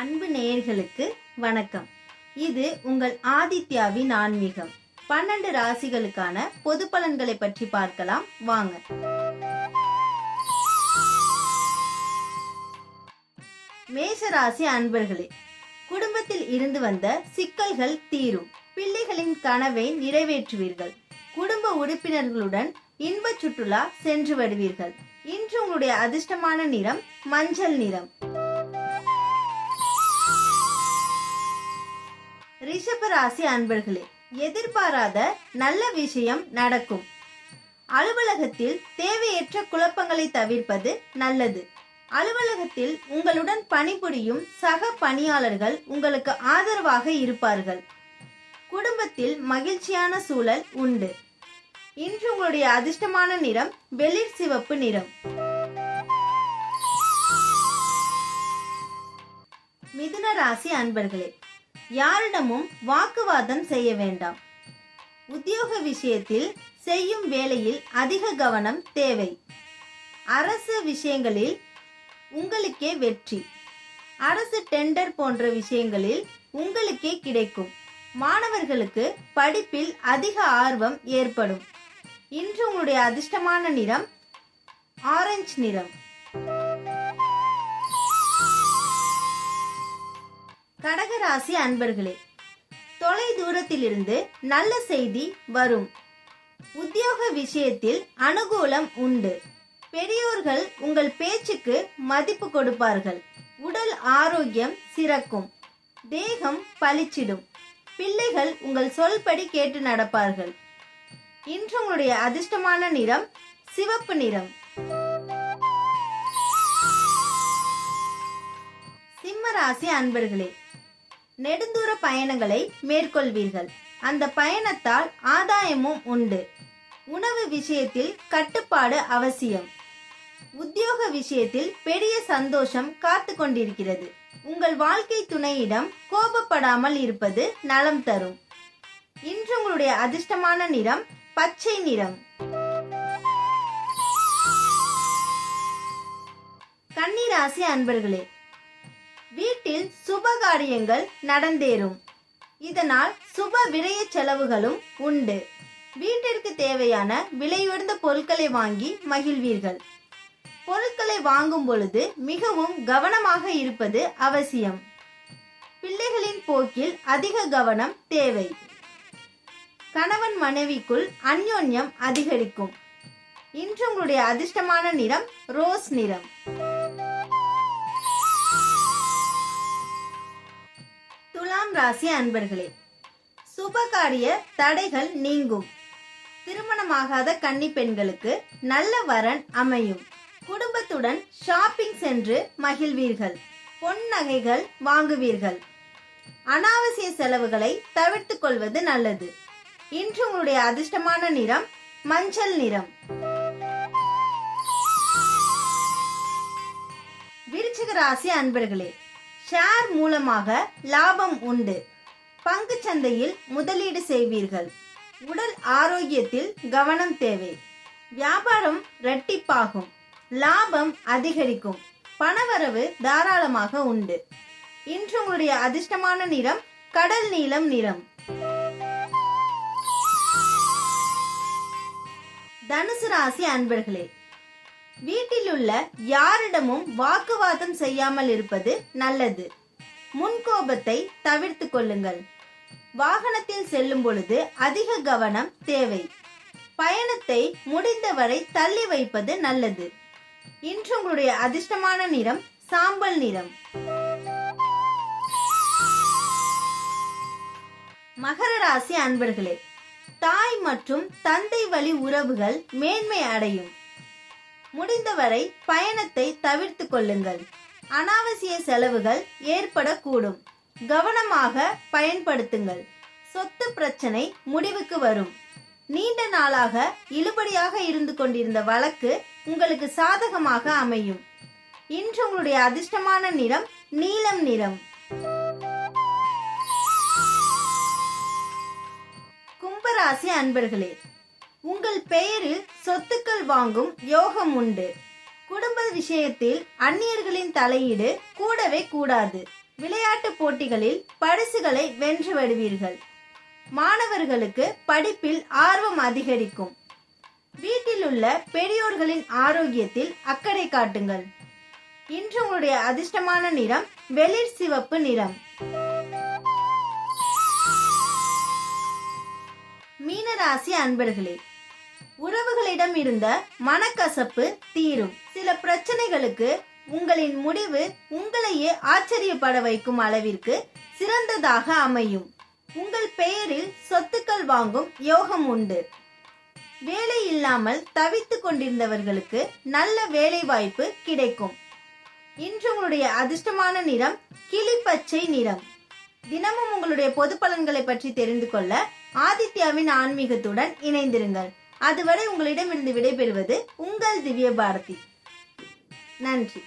அன்பு நேயர்களுக்கு வணக்கம். இது உங்கள் ஆதித்யாவின் ஆன்மீகம். பன்னெண்டு ராசிகளுக்கான பொது பலன்களை பற்றி பார்க்கலாம். வாங்க. மேஷ ராசி அன்பர்களே குடும்பத்தில் இருந்து வந்த சிக்கல்கள் தீரும். பிள்ளைகளின் கனவை நிறைவேற்றுவீர்கள். குடும்ப உறுப்பினர்களுடன் இன்ப சுற்றுலா சென்று வருவீர்கள். இன்று உங்களுடைய அதிர்ஷ்டமான நிறம் மஞ்சள் நிறம். ரிஷபராசி அன்பர்களே எதிர்பாராத நல்ல விஷயம் நடக்கும். அலுவலகத்தில் தேவையற்ற குழப்பங்களை தவிர்ப்பது நல்லது. அலுவலகத்தில் உங்களுடன் பணிபுரியும் சக பணியாளர்கள் உங்களுக்கு ஆதரவாக இருப்பார்கள். குடும்பத்தில் மகிழ்ச்சியான சூழல் உண்டு. இன்று உங்களுடைய அதிர்ஷ்டமான நிறம் வெளிர் சிவப்பு நிறம். மிதுன ராசி அன்பர்களே யாரிடமும் வாக்குவாதம் செய்ய வேண்டாம். உத்தியோக விஷயத்தில் செய்யும் வேலையில் அதிக கவனம் தேவை. அரசு விஷயங்களில் உங்களுக்கே வெற்றி. அரசு டெண்டர் போன்ற விஷயங்களில் உங்களுக்கே கிடைக்கும். மாணவர்களுக்கு படிப்பில் அதிக ஆர்வம் ஏற்படும். இன்று உங்களுடைய அதிர்ஷ்டமான நிறம் ஆரஞ்சு நிறம். கடகராசி அன்பர்களே தொலை தூரத்திலிருந்து நல்ல செய்தி வரும். உத்தியோக விஷயத்தில் அனுகூலம் உண்டு. பெரியோர்கள் உங்கள் பேச்சுக்கு மதிப்பு கொடுப்பார்கள். உடல் ஆரோக்கியம் சிறக்கும். தேகம் பளிச்சிடும். பிள்ளைகள் உங்கள் சொல்படி கேட்டு நடப்பார்கள். இன்று உங்களுடைய அதிர்ஷ்டமான நிறம் சிவப்பு நிறம். சிம்ம ராசி அன்பர்களே நெடுந்தூர பயணங்களை மேற்கொள்வீர்கள். அந்த பயணத்தால் ஆதாயமும் உண்டு. உணவு விஷயத்தில் கட்டுப்பாடு அவசியம். உத்தியோக விஷயத்தில் பெரிய சந்தோஷம் காத்து கொண்டிருக்கிறது. உங்கள் வாழ்க்கை துணையிடம் கோபப்படாமல் இருப்பது நலம் தரும். இன்று உங்களுடைய அதிர்ஷ்டமான நிறம் பச்சை நிறம். கன்னிராசி அன்பர்களே வீட்டில் சுப காரியங்கள் நடந்தேறும். இதனால் சுப விரய செலவுகளும் உண்டு. வீட்டிற்கு தேவையான விலையுயர்ந்த பொருட்களை வாங்கி மகிழ்வீர்கள். பொருட்களை வாங்கும் பொழுது மிகவும் கவனமாக இருப்பது அவசியம். பிள்ளைகளின் போக்கில் அதிக கவனம் தேவை. கணவன் மனைவிக்குள் அந்யோன்யம் அதிகரிக்கும். இன்று உங்களுடைய அதிர்ஷ்டமான நிறம் ரோஸ் நிறம். ராசி அன்பர்களே சுபகாரிய தடைகள் நீங்கும். திருமணமாகாத கன்னி பெண்களுக்கு நல்ல வரன் அமையும். குடும்பத்துடன் ஷாப்பிங் சென்று மகிழ்வீர்கள். பொன் நகைகள் வாங்குவீர்கள். அனாவசிய செலவுகளை தவிர்த்துக் கொள்வது நல்லது. இன்று உங்களுடைய அதிர்ஷ்டமான நிறம் மஞ்சள் நிறம். விருச்சிக ராசி அன்பர்களே ஷேர் மூலமாக லாபம் உண்டு. பங்கு சந்தையில் முதலீடு செய்வீர்கள். உடல் ஆரோக்கியத்தில் கவனம் தேவை. வியாபாரம் இரட்டிப்பாகும். லாபம் அதிகரிக்கும். பணவரவு தாராளமாக உண்டு. இன்று உங்களுடைய அதிர்ஷ்டமான நிறம் கடல் நீலம் நிறம். தனுசு ராசி அன்பர்களே வீட்டில் உள்ள யாரிடமும் வாக்குவாதம் செய்யாமல் இருப்பது நல்லது. முன்கோபத்தை தவிர்த்து கொள்ளுங்கள். வாகனத்தில் செல்லும் பொழுது அதிக கவனம் தேவை. பயணத்தை முடிந்தவரை தள்ளி வைப்பது நல்லது. இன்று உங்களுடைய அதிர்ஷ்டமான நிறம் சாம்பல் நிறம். மகர ராசி அன்பர்களே தாய் மற்றும் தந்தை வழி உறவுகள் மேன்மை அடையும். முடிந்தவரை பயணத்தை தவிர்த்து கொள்ளுங்கள். அனாவசிய செலவுகள் ஏற்படக்கூடும். கவனமாக பயன்படுத்துங்கள். சொத்து பிரச்சனை முடிவுக்கு வரும். நீண்ட நாளாக இழுபடியாக இருந்து கொண்டிருந்த வழக்கு உங்களுக்கு சாதகமாக அமையும். இன்று உங்களுடைய அதிர்ஷ்டமான நிறம் நீலம் நிறம். கும்பராசி அன்பர்களே உங்கள் பெயரில் சொத்துக்கள் வாங்கும் யோகம் உண்டு. குடும்ப விஷயத்தில் அந்நியர்களின் தலையீடு கூடவே கூடாது. விளையாட்டு போட்டிகளில் பரிசுகளை வென்று வருவீர்கள் மாணவர்களுக்கு படிப்பில் ஆர்வம் அதிகரிக்கும். வீட்டில் உள்ள பெரியோர்களின் ஆரோக்கியத்தில் அக்கறை காட்டுங்கள். இன்று உங்களுடைய அதிர்ஷ்டமான நிறம் வெளிர் சிவப்பு நிறம். மீனராசி அன்பர்களே உறவுகளிடம் இருந்த மனக்கசப்பு தீரும். சில பிரச்சனைகளுக்கு உங்களின் முடிவு உங்களையே ஆச்சரியப்பட வைக்கும் அளவிற்கு சிறந்ததாக அமையும். உங்கள் பெயரில் சொத்துக்கள் வாங்கும் யோகம் உண்டு. வேலை இல்லாமல் தவித்துக் கொண்டிருந்தவர்களுக்கு நல்ல வேலை வாய்ப்பு கிடைக்கும். இன்று உங்களுடைய அதிர்ஷ்டமான நிறம் கிளிப்பச்சை நிறம். தினமும் உங்களுடைய பொது பலன்களை பற்றி தெரிந்து கொள்ள ஆதித்யாவின் ஆன்மீகத்துடன் இணைந்திருங்கள். அதுவரை உங்களிடமிருந்து விடைபெறுவது உங்கள் திவ்ய பாரதி நன்றி.